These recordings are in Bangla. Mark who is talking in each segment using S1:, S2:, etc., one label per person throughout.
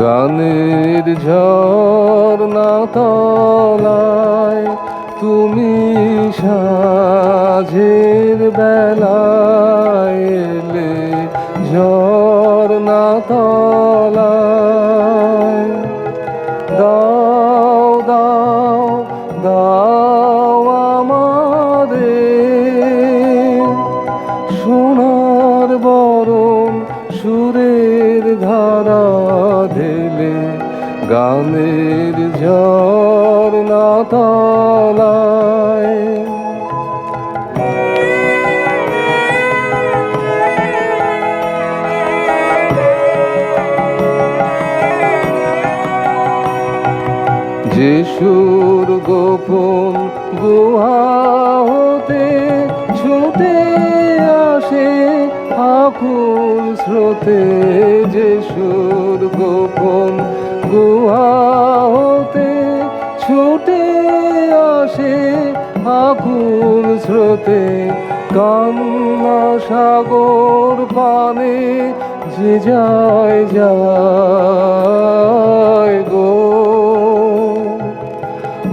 S1: গানের ঝর্ণা তলায় তুমি সাঝের বেলায় এলে ঝর্ণা তলায়। দাও দাও দাও আমারে সোনার বরণ সুরের গানের ঝর্ণা তলায়। যে গোপন গুহা হতে ছুটে আসে আকুল স্রোতে যে গোপন গুহা হতে ছুটে আসে আকুল স্রোতে। কান্না সাগর পানে যে যায় যায় গো।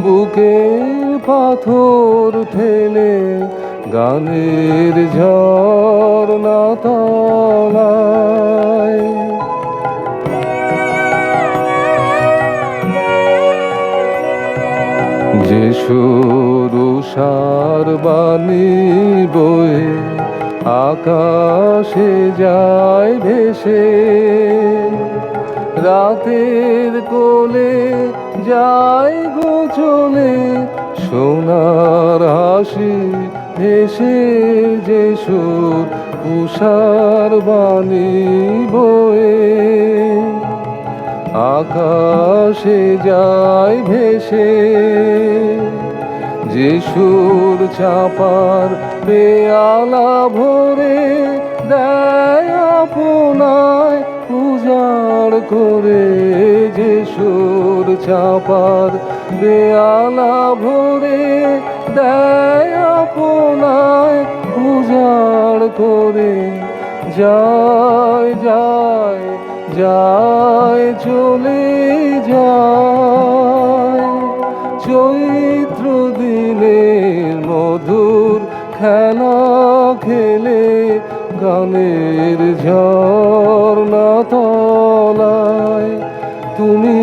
S1: বুকের পাথর ঠেলে গানের ঝর্ণা যে বাণী বয়ে আকাশে যায় ভেসে, রাতের কোলে যায় গো চলে, সোনার হাসি ভেসে যে সুর উষার বাণী বয়ে। আকাশে যায় ভেসে যে সুর চাপার পেয়ালা ভরে দেয় আপনায়, উজাড় করে যে সুর চাপার পেয়ালা ভরে দেয় আপনায়, উজাড় করে যায় যায় যায়, চলে যায়। চৈত্র দিনের মধুর খেলা খেলে গানের ঝর্ণা তলায় তুমি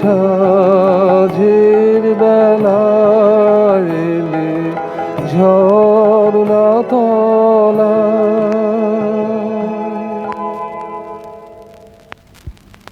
S1: সাজের বেলায় এলে ঝর্ণা তলায়।